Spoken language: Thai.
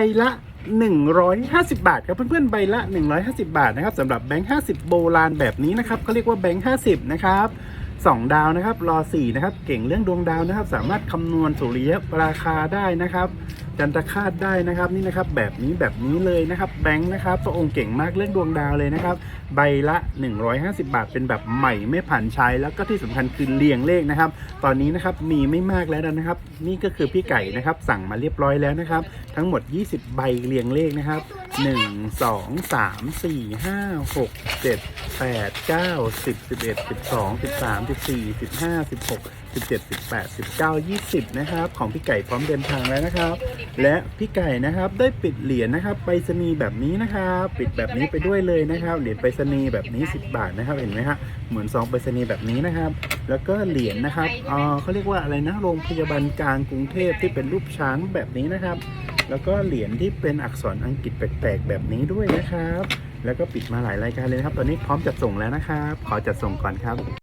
ใบละ 150 บาทครับเพื่อนๆใบละ 150 บาทนะครับสำหรับแบงค์50 โบราณแบบนี้นะครับเขาเรียกว่าแบงค์50 นะครับสองดาวนะครับรอ4นะครับ เก่งเรื่องดวงดาวนะครับ สามารถคำนวณสุริยะราคาได้นะครับ จันทคาตได้นะครับนี่นะครับแบบนี้แบบนี้เลยนะครับแบงค์นะครับพระองค์เก่งมากเรื่องดวงดาวเลยนะครับใบละ 150 บาท เป็นแบบใหม่ไม่ผ่านใช้แล้วก็ที่สำคัญคือเรียงเลขนะครับ ตอนนี้นะครับมีไม่มากแล้วนะครับ นี่ก็คือพี่ไก่นะครับสั่งมาเรียบร้อยแล้วนะครับ ทั้งหมด 20 ใบเรียงเลขนะครับ 1 2 3 4 5 6 7 8 9 10 11 12 13 14 15 16 17 18 19 20 นะครับ ของพี่ไก่พร้อมเดินทางแล้วนะครับ และพี่ไก่นะครับได้ปิดเหรียญนะครับไปรษณีย์แบบนี้นะครับ ปิดแบบนี้ไปด้วยเลยนะครับเหรียญไปรษณีย์แบบนี้ 10 บาทนะครับเห็นไหมฮะเหมือนซองไปรษณีย์แบบนี้นะครับ แล้วก็เหรียญนะครับเอ่อเขาเรียกว่าอะไรนะโรงพยาบาลกลางกรุงเทพที่เป็นรูปช้างแบบนี้นะครับ แล้วก็เหรียญที่เป็นอักษรอังกฤษแปลกๆแบบนี้ด้วยนะครับ แล้วก็ปิดมาหลายรายการเลยนะครับ ตอนนี้พร้อมจัดส่งแล้วนะครับ ขอจัดส่งก่อนครับ